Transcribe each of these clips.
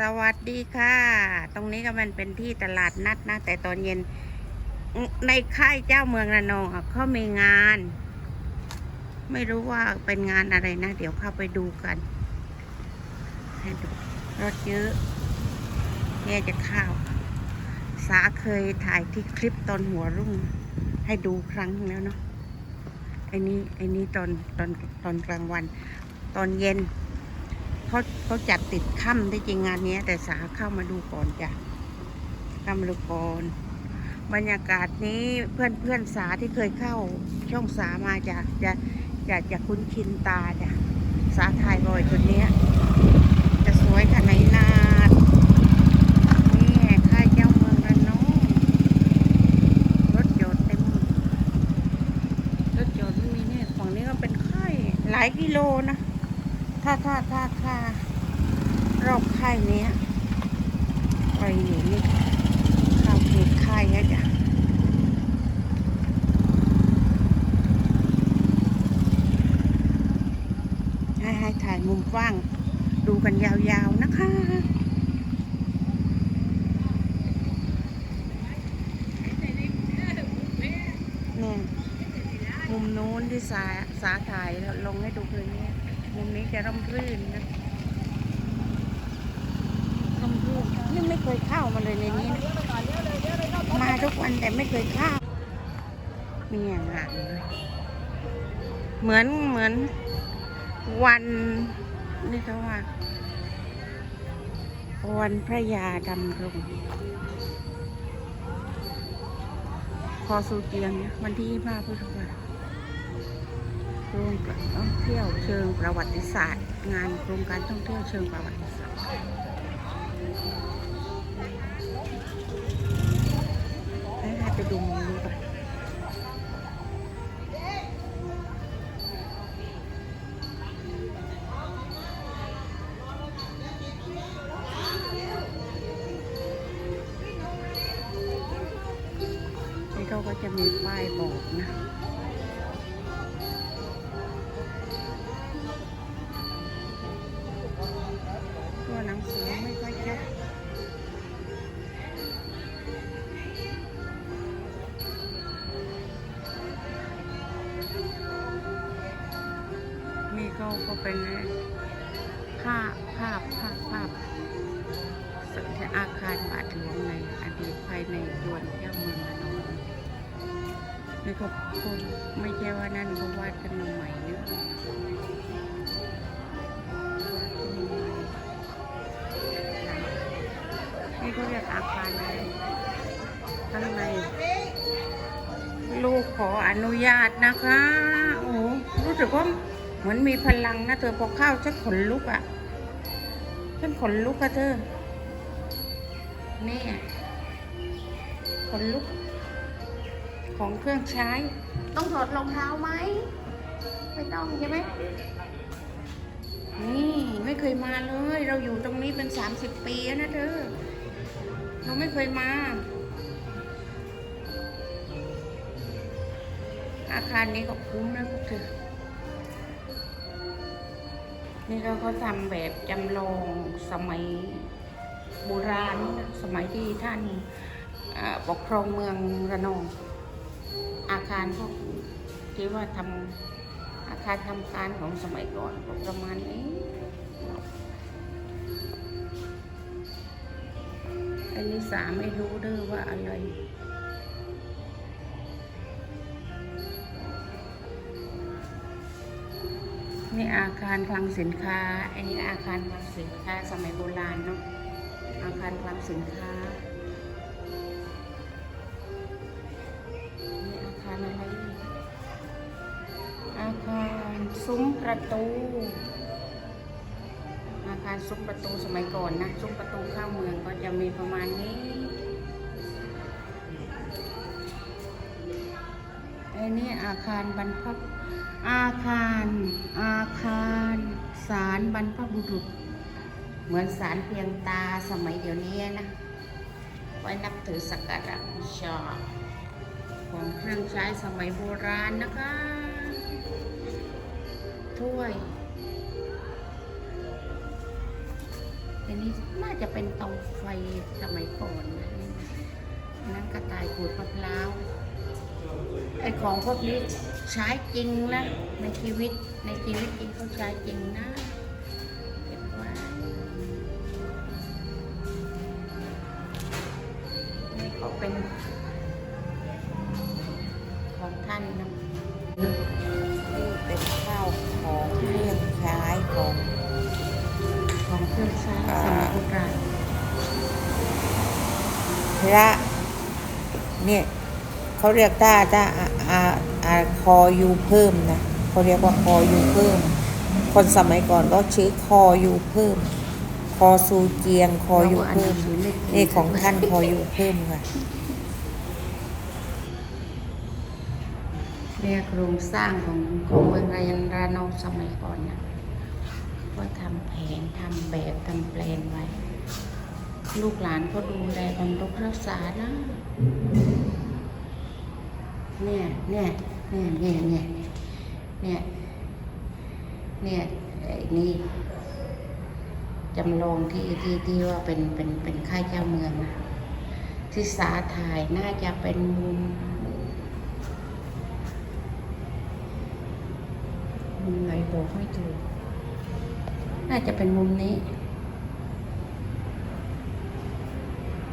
สวัสดีค่ะ ตรงนี้ก็มันเป็นที่ตลาดนัดนะ แต่ตอนเย็น ในค่ายเจ้าเมืองระนองเขามีงาน ไม่รู้ว่าเป็นงานอะไรนะ เดี๋ยวเข้าไปดูกันให้ดูรถเยอะเนี่จะข้าว สาเคยถ่ายที่คลิปตอนหัวรุ่ง ให้ดูครั้งแล้วเนาะไอ้นี่ไอ้นี่ตอนตอนตอนกลางวัน ตอนเย็น เขาเขาจัดติดค่ำที่จริงงานนี้ แต่สาเข้ามาดูก่อนจ้ะเข้ามาดูก่อนบรรยากาศนี้เพื่อนเพื่อนสาที่เคยเข้าช่องสามาจะจะจะจะคุ้นชินตาจ้ะสาถ่ายบ่อยคนนี้จะสวยขนาดนาดนี่ค่ายเจ้าเมืองระนองรถยนต์เต็มรถยนต์มีเนี่ยฝั่งนี้ก็เป็นค่ายหลายกิโลนะ ถ้าถ้าถ้าถ้ารอบค่ายเนี้ยไปอยู่นี่ข้าวเขตค่ายแล้จ้ะให้ให้ถ่ายมุมกว้าง ดูกันยาวๆนะคะเนี่ยมุมนู้นที่สาสาถ่ายแล้วลงให้ดูคืนนี้มุมนี้ จะร่มรื่นนะร่มรื่นนี่ไม่เคยเข้ามาเลยในนี้นะมาทุกวันแต่ไม่เคยเข้ามีอย่างงานเลยเหมือนเหมือนวันนี่เขาว่า วันพระยาดำรงพอสูเจียงเนี่ยวันที่ยี่ห้าพฤษภา โรงการท่องเที่ยวเชิงประวัติศาสตร์ งานโครงการท่องเที่ยวเชิงประวัติศาสตร์ให้ไปดูมุมนี้ก่อน เป็นภาพภาพภาพภาพสัญอาคารบาทหลวงในอดีตภายในยวนเจ้าเมืองระนองนี่ก็คงไม่ใช่ว่านั่นเขาวาดกันมาใหม่เนอะนี่เขาเรียกอาคารอะไรข้างในลูกขออนุญาตนะคะ โอ้รู้สึกว่า เหมือนมีพลังนะเธอพอเข้าฉันขนลุกอะ่ะฉันขนลุกอะเธอนี่ขนลุก ของเครื่องใช้ ต้องถอดรองเท้าไหมไม่ต้องใช่ไหมนี่ไม่เคยมาเลย เราอยู่ตรงนี้เป็นสามสิบปีแล้วนะเธอเราไม่เคยมา อาคารนี้ก็คุ้มนะพวกเธอ นี่เราก็ทำแบบจำลองสมัยโบราณนะสมัยที่ท่านปกครองเมืองระนอง อาคารพวกที่ว่าทำอาคารทำการของสมัยก่อนประมาณนี้อันนี้สามไม่รู้เด้อว่าอะไร นี่อาคารคลังสินค้า อันนี้อาคารคลังสินค้าสมัยโบราณเนาะ อาคารคลังสินค้า นี่อาคารอะไร อาคารซุ้มประตู อาคารซุ้มประตูสมัยก่อนนะ ซุ้มประตูเข้าเมืองก็จะมีประมาณนี้ไอ้นี่อาคารบรรพบ อาคาร อาคารศาลบรรพบุรุษ เหมือนศาลเพียงตาสมัยเดี๋ยวนี้นะ ไว้นับถือสักการะบูชาของเครื่องใช้สมัยโบราณนะคะ ถ้วยอันนี้น่าจะเป็นเตาไฟสมัยก่อนนะนี่นะอันนั้นกระต่ายขูดมะพร้าว ไอ้ของพวกนี้ใช้จริงนะ ในชีวิตในชีวิตจริงเขาใช้จริงนะเก็บไว้นี่ก็เป็นของท่านนะนี่เป็นข้าวของเครื่องใช้ของของเครื่องใช้สมัยโบราณพระเนี่ย เขาเรียกถ้าถ้าอาอาคอยูเพิ่มนะเขาเรียกว่าคอยูเพิ่ม คนสมัยก่อนก็ชื่อคอยูเพิ่ม คอซูเจียงคอยูเพิ่มนี่ของท่านคอยูเพิ่มค่ะเรียกโครงสร้างของของเมืองรายันรานองสมัยก่อนนะก็ทำแผนทำแบบทำแปลนไว้ ลูกหลานก็ดูแลบำรุงรักษานะ เนี่ยเนี่ยเนี่ยเนี่ยเนี่ยเนี่ยเนี่ยไอ้นี่จำลองที่ที่ที่ว่าเป็นเป็นเป็นค่ายเจ้าเมืองนะที่สาถ่ายน่าจะเป็นมุมมุมไหนบอกไม่ถูก น่าจะเป็นมุมนี้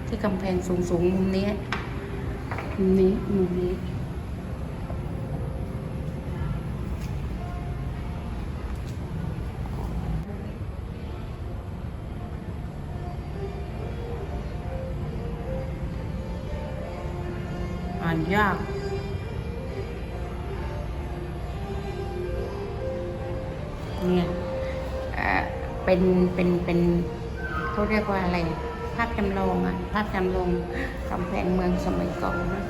ที่กำแพงสูงสูงๆมุมนี้ มุมนี้ มุมนี้านยาก เนี่ยเป็นเป็นเป็นเขาเรียกว่าอะไร ภาพจำลองอะภาพจำลองกำแพงเมืองสมัยก่อนนะ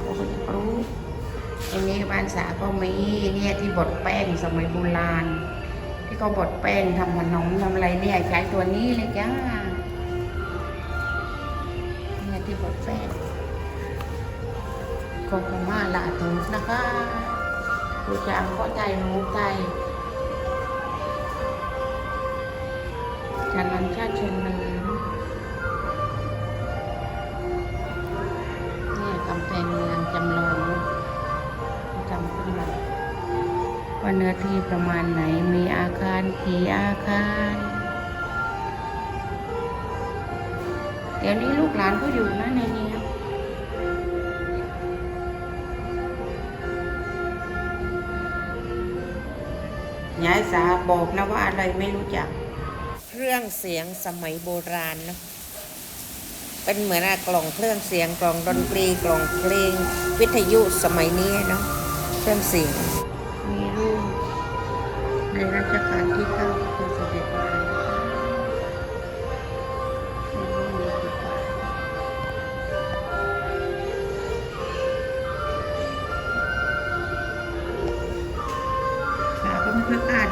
เขาก็อยากรู้อันนี้บ้านสาก็มีเนี่ยที่บดแป้งสมัยโบราณ ที่เขาบดแป้งทำขนมทำอะไรเนี่ยใช้ตัวนี้เลยจ้า ก็คงมาละถูกนะคะกูจะเอาเข้าใจรู้ใจจากนั้นชาติเชนเลยนี่กำแพงเมืองจำลองที่ทำขึ้นมาว่าเนื้อที่ประมาณไหนมีอาคารกี่อาคารเดี๋ยวนี้ลูกหลานก็อยู่นะในนี้ ยายสาบอกนะว่าอะไรไม่รู้จัก เครื่องเสียงสมัยโบราณเนอะเป็นเหมือนกล่องเครื่องเสียงกล่องดนตรีกล่องเพลง วิทยุสมัยนี้เนาะเครื่องเสียงมีรูปในรัช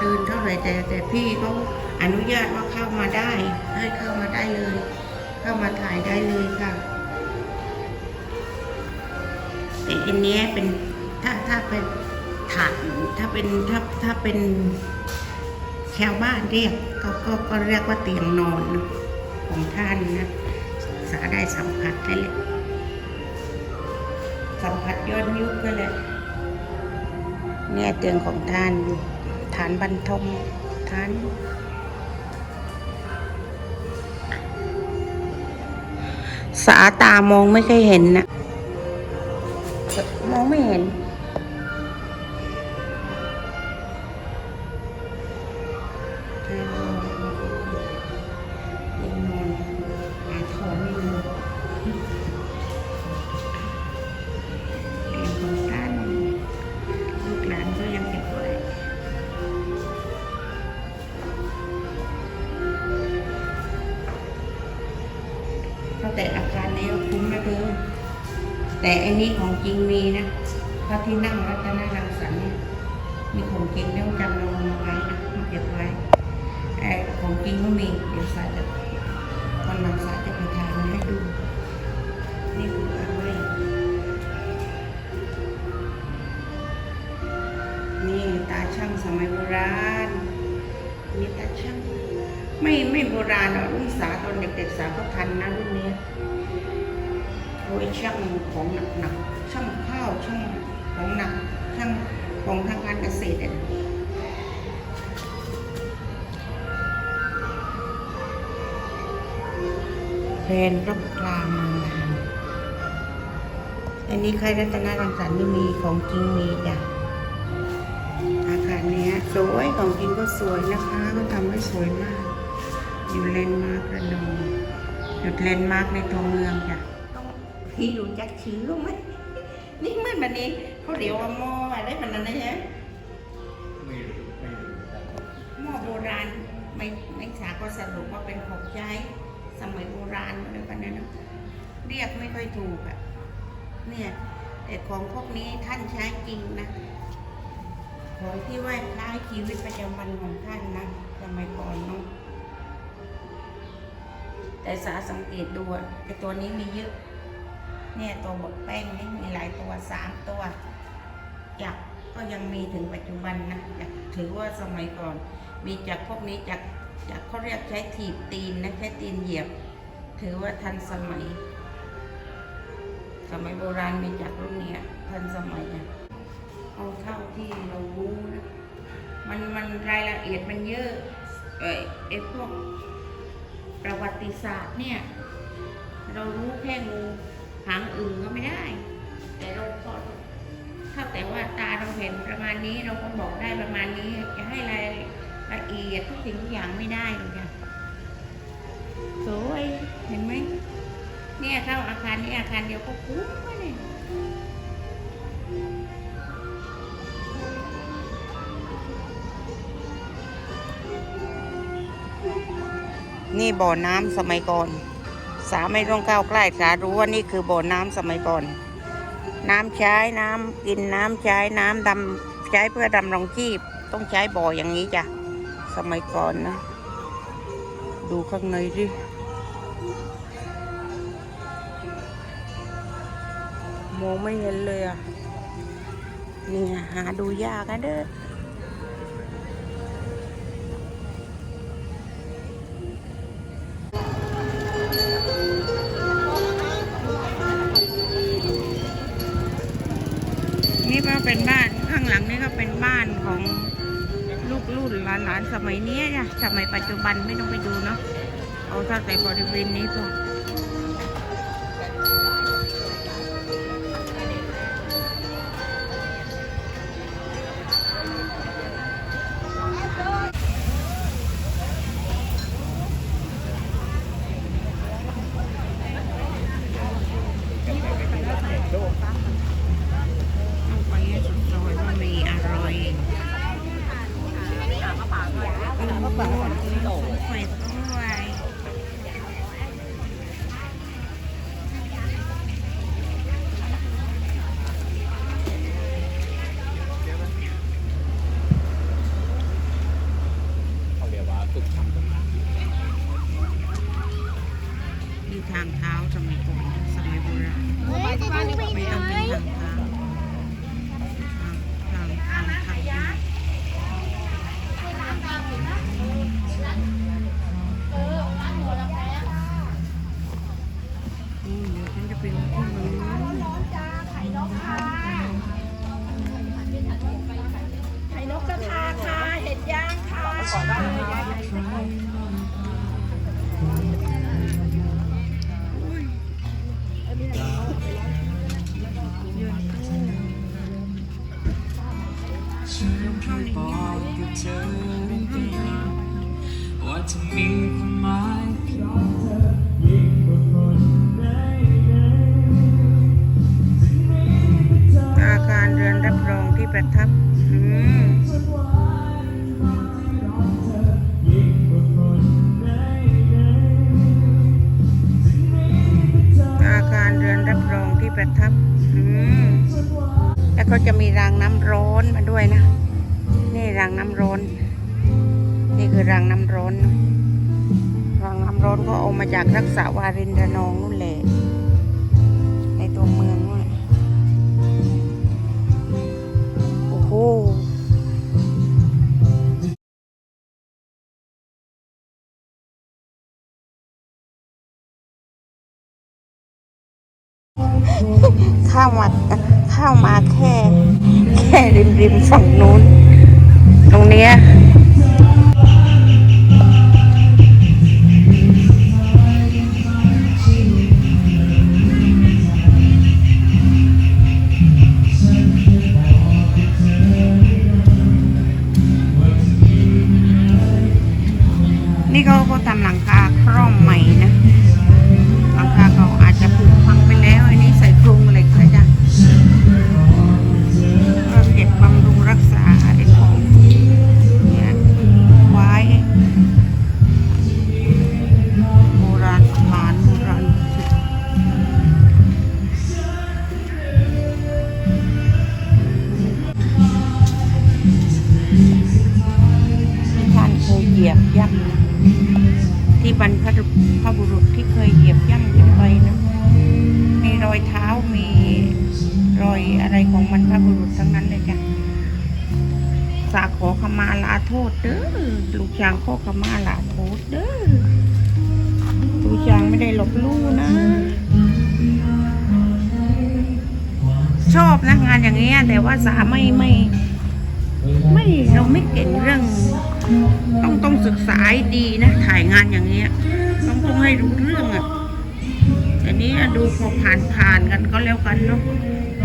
กินเท่าไหร่แต่แต่พี่เขาอนุญาตว่าเข้ามาได้ ให้เข้ามาได้เลย เข้ามาถ่ายได้เลยค่ะแต่อันนี้เป็นถ้าถ้าเป็นถาดถ้าเป็นถ้าถ้าเป็นชาวบ้านเรียกก็ก็ก็เรียกว่าเตียงนอนของท่านนะสาได้สัมผัสได้เลยสัมผัสย้อนยุคก็เลยเนี่ยเตียงของท่านอยู่ ฐานบรรทมฐานสาตามองไม่เคยเห็นนะ แต่อันนี้ของจริงมีนะพระที่นั่งรัตนรังสรรค์เนี่ยมีของจริงต้องจำลองมาไว้นะมาเก็บไว้ไอ้ของจริงก็มีเดี๋ยวสายจะวันหลังสายจะไปถ่ายมาให้ดูนี่คืออะไรนี่ตาช่างสมัยโบราณมีตาช่างไม่ไม่โบราณอะรุ่สาตอนเด็กๆสาก็ทันนะรุ่นนี้โอ้ ยช่างของหนักๆช่างข้าวช่างของหนักช่างของทางการเกษตรอะแพนรอบกลางเมืองนานอันนี้ใครรัตนารังสรรค์นี่มีของจริงมีจ้ะอาคารเนี้ยสวยของจริงก็สวยนะคะก็ทำไว้สวยมาก อยู่เลนมาร์กระนองหยุดเลนมาร์กในตัวเมืองจ้ะ พี่รู้จักชื่อไหมนี่เมื่อวันนี้เขาเรียกว่าหม้ออะไรแบบนั้นนะฮะไม่รู้ไม่รู้ครับหม้อโบราณไม่ไม่สาก็สรุปว่าเป็นของใช้สมัยโบราณอะไรแบบนั้นนะเรียกไม่ค่อยถูกอะเนี่ยแต่ของพวกนี้ท่านใช้จริงนะของที่ไหว้คล้ายชีวิตประจำวันของท่านนะสมัยก่อนเนาะแต่สาสังเกตดูอะไอตัวนี้มีเยอะ เนี่ยตัวบดแป้งนี่มีหลายตัวสามตัวจักก็ยังมีถึงปัจจุบันนะจักถือว่าสมัยก่อน มีจักพวกนี้จักจักเขาเรียกใช้ถีบตีนนะใช้ตีนเหยียบ ถือว่าทันสมัย สมัยโบราณมีจักรุ่นเนี้ยทันสมัยอะเอาเท่าที่เรารู้นะมันมันรายละเอียดมันเยอะเอ้ไอ้พวกประวัติศาสตร์เนี่ย เรารู้แค่งู หางอื่นก็ไม่ได้ แต่เราก็ถ้าแต่ว่าตาเราเห็นประมาณนี้เราก็บอกได้ประมาณนี้จะให้รายละเอียดทุกสิ่งทุกอย่างไม่ได้เลยจ้ะสวยเห็นไหมเนี่ยเข้าอาคารนี้อาคารเดียวก็คุ้มแล้วเนี่ยนี่บ่อน้ำสมัยก่อน สาไม่ต้องก้าใกล้สารู้ว่านี่คือบ่อน้ำสมัยก่อน น้ำใช้น้ำกินน้ำใช้น้ำดำใช้เพื่อดำรงชีพ ต้องใช้บ่ออย่างนี้จ้ะสมัยก่อนนะ ดูข้างในดิมองไม่เห็นเลยอะนี่หาดูยากนะเด้อ นี่ก็เป็นบ้านข้างหลังนี่ก็เป็นบ้านของลูกรุ่นหลานๆสมัยนี้จ้ะสมัยปัจจุบันไม่ต้องไปดูเนาะเอาเท่าแต่บริเวณนี้พอ ทางเท้าสมัยก่อนสมัยโบราณไม่ต้องเป็นทางเท้า รักษาวารินทนองนู่นแหละในตัวเมืองนู่นโอ้โหข้าวมาข้าวมาแค่ แค่ริมริมฝั่งนู้น ตรงเนี้ย บย่ำที่บรรพบุรุษที่เคยเหยียบย่ำขึ้นไปนะมีรอยเท้ามีรอยอะไรของบรรพบุรุษทั้งนั้นเลยจ้ะสาขอขมาลาโทษเด้อลูกช้างขอขมาลาโทษเด้อลูกช้างไม่ได้หลบลู่นะ ชอบนะงานอย่างเงี้ยแต่ว่าสาไม่ไม่ ไม่เราไม่เก่งเรื่อง ต้องต้องศึกษาดีนะ ถ่ายงานอย่างเงี้ย ต้องต้องให้รู้เรื่องอะ่ะแต่นี้ดูพอผ่านผ่านกันก็แล้วกันเนาะ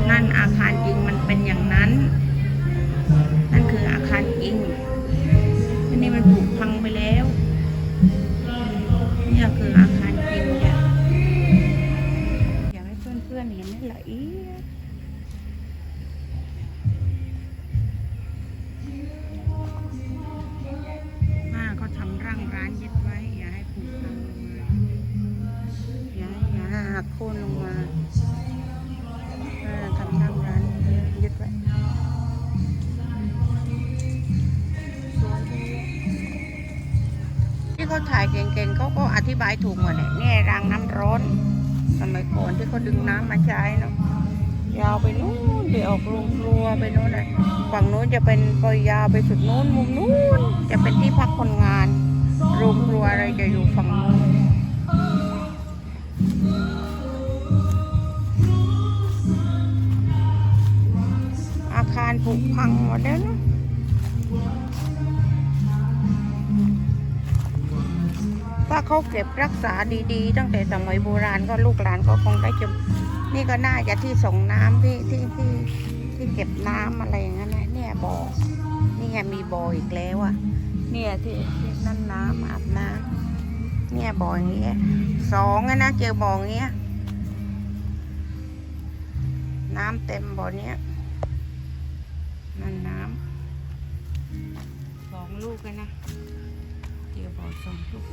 นั่นอาคารจริงมันเป็นอย่างนั้น นั่นคืออาคารจริงอันนี้มันผู บายถูกหมดแหละเนี่รางน้ำร้อน สมัยก่อนที่เขาดึงน้ำมาใช้เนาะยาวไปนู้นไปออกโรงครัวไปนู้นเลยฝั่งนู้นจะเป็นปล่อยยาวไปสุดนู้นมุมนู้นจะเป็นที่พักคนงานโรงครัวอะไรจะอยู่ฝั่งนู้นอาคารผุพังหมดแล้วเนอะ ถ้าเขาเก็บรักษาดีๆ ตั้งแต่สมัยโบราณก็ลูกหลานก็คงได้ชมนี่ก็น่าจะที่ส่งน้ำที่ที่ที่ที่เก็บน้ำอะไรอย่างนั้นนะเนี่ยบ่อนี่ไงมีบ่ออีกแล้วอะ เนี่ยที่ที่นั่นน้ำอาบน้ำเนี่ยบ่ออย่างเงี้ยสองนะเจอบ่ออย่างเงี้ยน้ำเต็มบ่อเนี้ยนั่นน้ำสองลูกเลยนะเจอบ่อสองลูก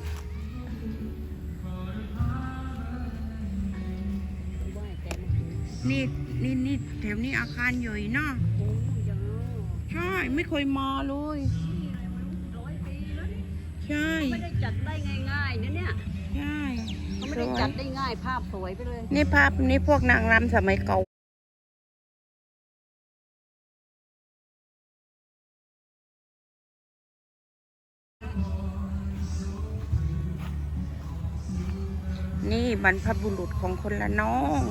นี่นี่นี่แถวนี้อาคารใหญ่เนาะใช่ไม่เคยมาเลยใช่ไม่ได้จัดได้ง่ายๆนะเนี่ยใช่เขาไม่ได้จัดได้ง่ายภาพสวยไปเลย นี่ภาพนี่พวกนางรำสมัยเก่านี่บรรพบุรุษของคนละน้อง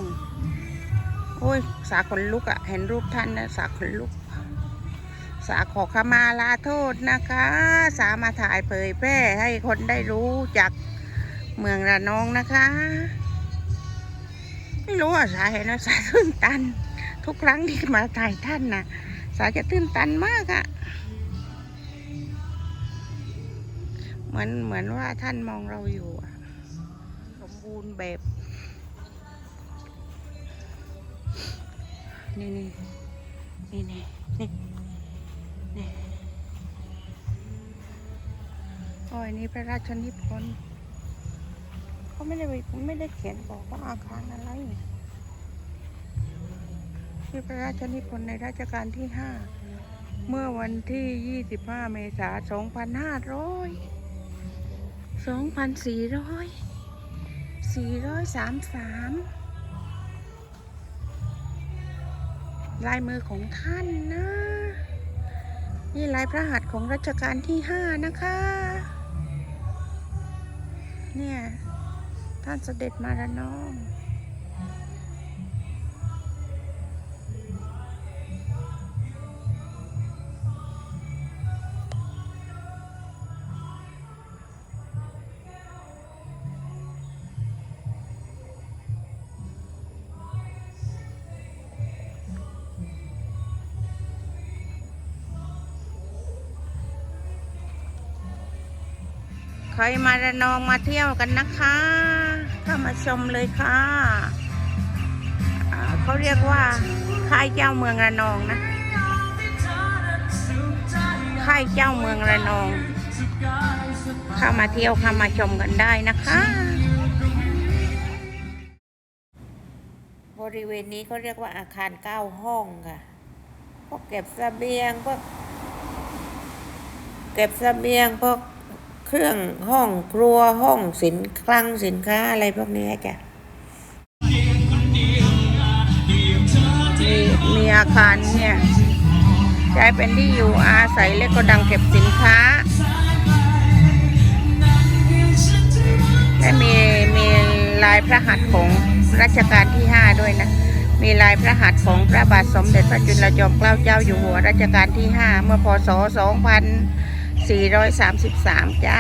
โอ้ย สาขนลุกอะ่ะ เห็นรูปท่านนะสาขนลุก สาขอขมาลาโทษนะคะ สามาถ่ายเผยแพร่ให้คนได้รู้จากเมืองระนองนะคะ ไม่รู้อะสาเห็นนะสาตื้นตัน ทุกครั้งที่มาถ่ายท่านนะสาจะตื้นตันมากอะ่ะเหมือนเหมือนว่าท่านมองเราอยู่อะสมบูรณ์แบบ นี่นี่นี่นี่นี่นี่โอ้ยนี่พระราชนิพนธ์เขาไม่ได้ไม่ได้เขียนบอกว่าอาคารอะไรที่พระราชนิพนธ์ในรัชกาลที่ห้าเมื่อวันที่ 25 เมษายน 2500 2,400 433 ลายมือของท่านนะ นี่ลายพระหัตถ์ของรัชกาลที่ห้านะคะ เนี่ย ท่านเสด็จมาระนอง ใครมาระนองมาเที่ยวกันนะคะเข้ามาชมเลยค่ะเขาเรียกว่าค่ายเจ้าเมืองระนองนะค่ายเจ้าเมืองระนอง เข้ามาเที่ยวเข้ามาชมกันได้นะคะ บริเวณนี้เขาเรียกว่าอาคารเก้าห้องค่ะพวกเก็บสเสบียงพวกเก็บสเสบียงพวก เครื่องห้องครัวห้องสินคลังสินค้าอะไรพวกนี้จ้ะมีอาคารเนี่ย ใช้เป็นที่อยู่อาศัยและก็ดังเก็บสินค้า และมีมีลายพระหัตถ์ของรัชกาลที่ 5 ด้วยนะมีลายพระหัตถ์ของพระบาทสมเด็จพระจุลจอมเกล้าเจ้าอยู่หัวรัชกาลที่ 5 เมื่อพศ 2433จ้า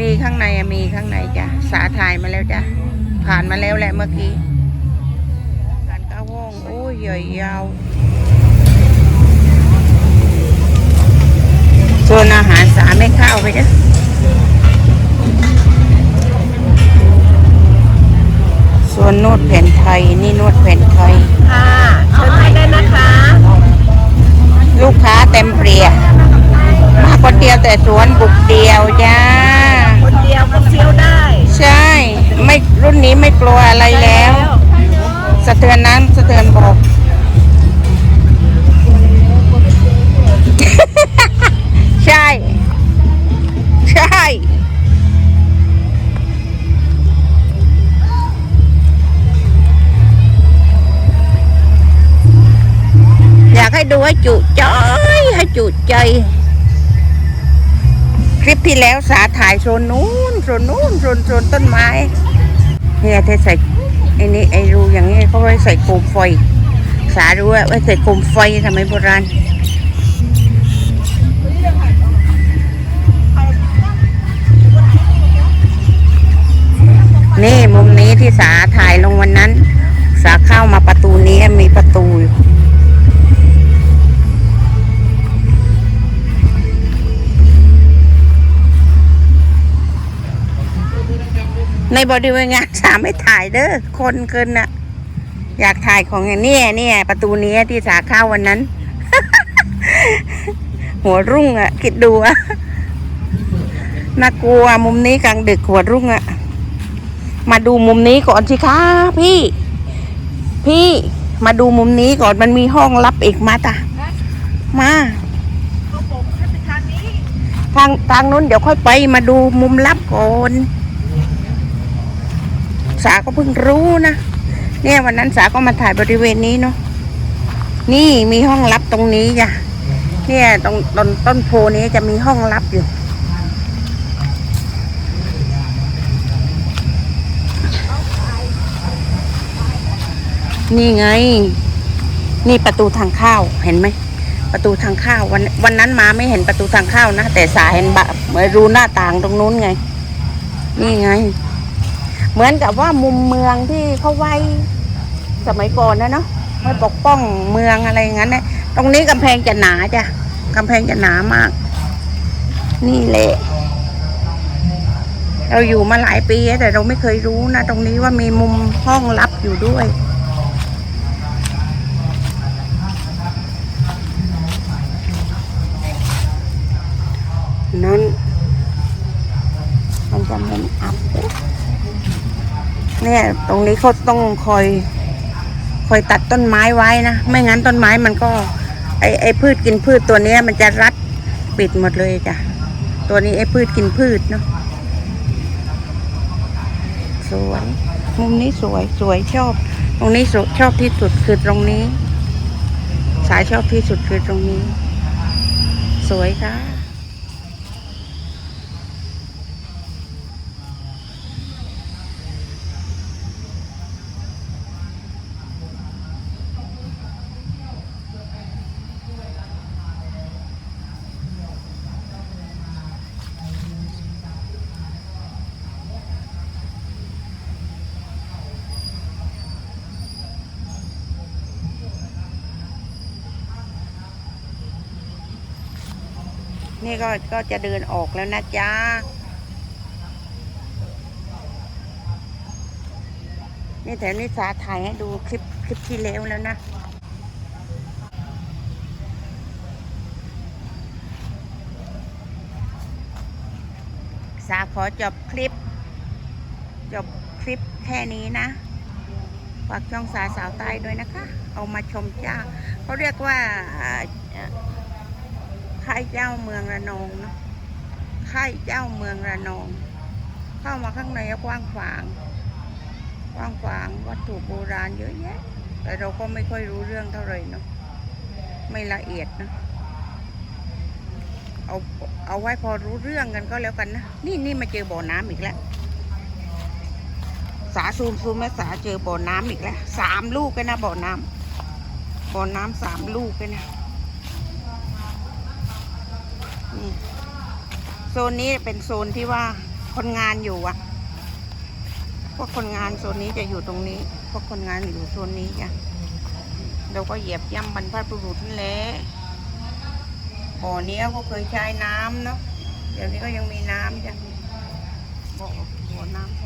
มีข้างในมีข้างในจ้ะสาถ่ายมาแล้วจ้ะผ่านมาแล้วแหละเมื่อกี้การก้าห้องโอ้ยใหญ่ยาว ส่วนอาหารสาไม่เข้าไปจ้ะส่วนนวดแผ่นไทย นี่นวดแผ่นไทย ค่ะเชิญให้ได้นะคะ ลูกค้าเต็มเปรียมาคนเดียว แต่สวนบุกเดียวจ้า คนเดียวก็เที่ยวได้ใช่ ไม่รุ่นนี้ไม่กลัวอะไรแล้ว สะเทือนน้ำสะเทือนบอกใช่ ใช่ อยากให้ดูให้จุใจ ให้จุใจ คลิปที่แล้วสาถ่ายโซนนู้นโซนนู้นโซนโซนต้นไม้เนี่ยเธอใส่ไอ้นี่ไอ้รูอย่างนี้เขาไว้ใส่โคมไฟ สารู้ว่าไว้ใส่โคมไฟสมัยโบราณนี่มุมนี้ที่สาถ่ายลง บริเวณงานสามไม่ถ่ายเด้อคนเกินน่ะ อยากถ่ายของเนี้ยเนี่ยประตูนี้ที่สาข้าวันนั้น หัวรุ่งอะ่ะ คิดดูอะน่ากลัวมุมนี้กลางดึกหัวรุ่งอะ่ะ มาดูมุมนี้ก่อนสิคะพี่ พี่มาดูมุมนี้ก่อนมันมีห้องลับอีกมาตะมาทางทางนู้นเดี๋ยวค่อยไปมาดูมุมลับก่อน สาก็เพิ่งรู้นะเนี่ยวันนั้นสาก็มาถ่ายบริเวณนี้เนาะนี่มีห้องลับตรงนี้จ้ะเนี่ยตรงต้นต้นโพนี้จะมีห้องลับอยู่ นี่ไง นี่ประตูทางเข้าเห็นไหมประตูทางเข้าวันวันนั้นมาไม่เห็นประตูทางเข้านะแต่สาเห็นบะรูหน้าต่างตรงนู้นไง นี่ไง เหมือนกับว่ามุมเมืองที่เขาไว้สมัยก่อนนะเนาะไว้ปกป้องเมืองอะไรอย่างนั้นเนะตรงนี้กำแพงจะหนาจ้ะกำแพงจะหนามาก นี่แหละ เราอยู่มาหลายปีแต่เราไม่เคยรู้นะตรงนี้ว่ามีมุมห้องลับอยู่ด้วย นั้น มันจะมุมอับ เนี่ย ตรงนี้เขาต้องคอย คอยตัดต้นไม้ไว้นะ ไม่งั้นต้นไม้มันก็ ไอไอพืชกินพืชตัวเนี้ย มันจะรัดปิดหมดเลยจ้ะ ตัวนี้ไอพืชกินพืชเนาะ สวย มุมนี้สวยสวยชอบ ตรงนี้สชอบที่สุดคือตรงนี้ สายชอบที่สุดคือตรงนี้ สวยค่ะ นี่ก็ก็จะเดินออกแล้วนะจ๊ะนี่แถวนี้สาถ่ายให้ดูคลิปคลิปที่แล้วแล้วนะสาขอจบคลิป จบคลิปแค่นี้นะฝากช่องสาสาวใต้ด้วยนะคะ เอามาชมจ้าเขาเรียกว่าอ่า ค่ายเจ้าเมืองระนองเนาะค่ายเจ้าเมืองระนอง เข้ามาข้างในก็กว้างขวางกว้างขวางวัตถุโบราณเยอะแยะ แต่เราก็ไม่ค่อยรู้เรื่องเท่าไหร่เนาะไม่ละเอียดนะเอาเอาไว้พอรู้เรื่องกันก็แล้วกันนะนี่นี่มาเจอบ่อน้ำอีกแล้วสาซูมซูมแม่สาเจอบ่อน้ำอีกแล้วสามลูกกันนะบ่อน้ำบ่อน้ำสามลูกกันนะ โซนนี้เป็นโซนที่ว่าคนงานอยู่อะพวกคนงานโซนนี้จะอยู่ตรงนี้ พวกคนงานอยู่โซนนี้จ้ะเราก็เหยียบย่ำบรรพบุรุษนั่นแหละบ่อเนี้ยก็เคยใช้น้ำเนาะเดี๋ยวนี้ก็ยังมีน้ำจ้ะบ่อบ่อน้ำ